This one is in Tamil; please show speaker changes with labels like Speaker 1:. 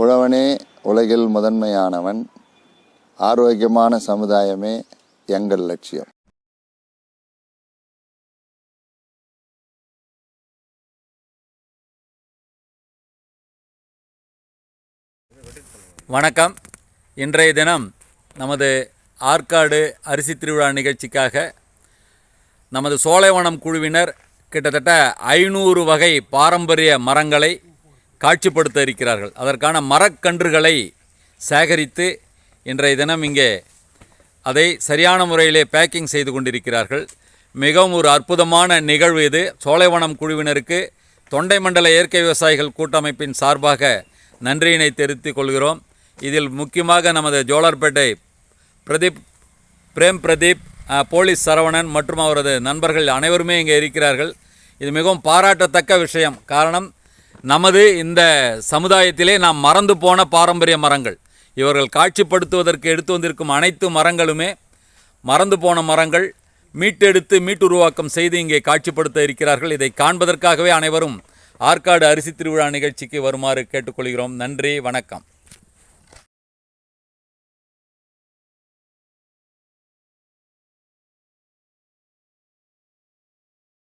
Speaker 1: உழவனே உலகில் முதன்மையானவன் ஆரோக்கியமான சமுதாயமே எங்கள் லட்சியம்.
Speaker 2: வணக்கம். இன்றைய தினம் நமது ஆற்காடு அரிசி திருவிழா நிகழ்ச்சிக்காக நமது சோலைவனம் குழுவினர் கிட்டத்தட்ட ஐநூறு வகை பாரம்பரிய மரங்களை காட்சிப்படுத்த இருக்கிறார்கள் அதற்கான மரக்கன்றுகளை சேகரித்து இன்றைய தினம் இங்கே அதை சரியான முறையிலே பேக்கிங் செய்து கொண்டிருக்கிறார்கள். மிகவும் ஒரு அற்புதமான நிகழ்வு இது. சோலைவனம் குழுவினருக்கு தொண்டை மண்டல இயற்கை விவசாயிகள் கூட்டமைப்பின் சார்பாக நன்றியினை தெரிவித்துக் கொள்கிறோம். இதில் முக்கியமாக நமது ஜோலார்பேட்டை பிரதீப் பிரேம் பிரதீப் போலீஸ் சரவணன் மற்றும் அவரது நண்பர்கள் அனைவருமே இங்கே இருக்கிறார்கள். இது மிகவும் பாராட்டத்தக்க விஷயம். காரணம் நமது இந்த சமுதாயத்திலே நாம் மறந்து போன பாரம்பரிய மரங்கள். இவர்கள் காட்சிப்படுத்துவதற்கு எடுத்து வந்திருக்கும் அனைத்து மரங்களுமே மறந்து போன மரங்கள். மீட்டெடுத்து மீட்டுருவாக்கம் செய்து இங்கே காட்சிப்படுத்த இருக்கிறார்கள். இதை காண்பதற்காகவே அனைவரும் ஆற்காடு அரிசி திருவிழா நிகழ்ச்சிக்கு வருமாறு கேட்டுக்கொள்கிறோம். நன்றி வணக்கம்.